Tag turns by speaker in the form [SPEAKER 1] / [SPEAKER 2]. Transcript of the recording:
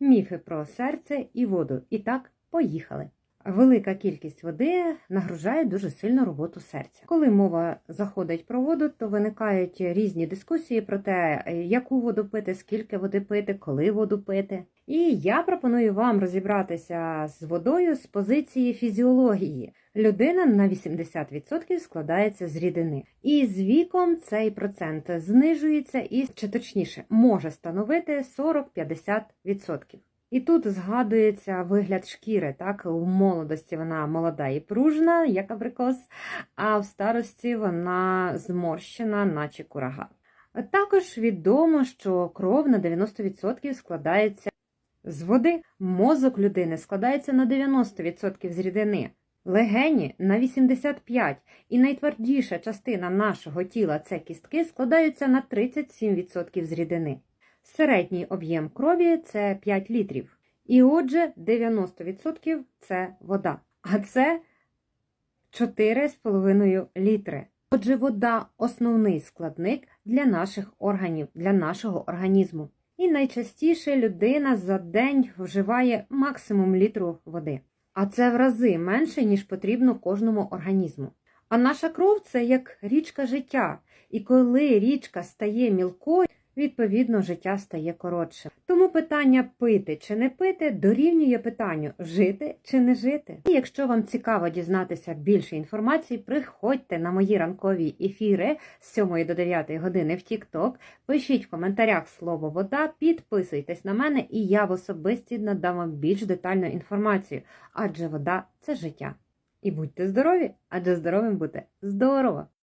[SPEAKER 1] Міфи про серце і воду. І так, поїхали. Велика кількість води нагружає дуже сильно роботу серця. Коли мова заходить про воду, то виникають різні дискусії про те, яку воду пити, скільки води пити, коли воду пити. І я пропоную вам розібратися з водою з позиції фізіології. Людина на 80% складається з рідини, і з віком цей процент знижується і, чи точніше, може становити 40-50%. І тут згадується вигляд шкіри. Так, у молодості вона молода і пружна, як абрикос, а в старості вона зморщена, наче курага. Також відомо, що кров на 90% складається з води, мозок людини складається на 90% з рідини, легені на 85%, і найтвердіша частина нашого тіла це кістки складаються на 37% з рідини. Середній об'єм крові це 5 літрів. І отже, 90% це вода. А це 4,5 літри. Отже, вода основний складник для наших органів, для нашого організму. І найчастіше людина за день вживає максимум літру води. А це в рази менше, ніж потрібно кожному організму. А наша кров це як річка життя. І коли річка стає мілкою, відповідно, життя стає коротше. Тому питання пити чи не пити дорівнює питанню жити чи не жити. І якщо вам цікаво дізнатися більше інформації, приходьте на мої ранкові ефіри з 7 до 9 години в TikTok, пишіть в коментарях слово вода, підписуйтесь на мене, і я в особисті надам вам більш детальну інформацію, адже вода це життя. І будьте здорові, адже здоровим бути здорово!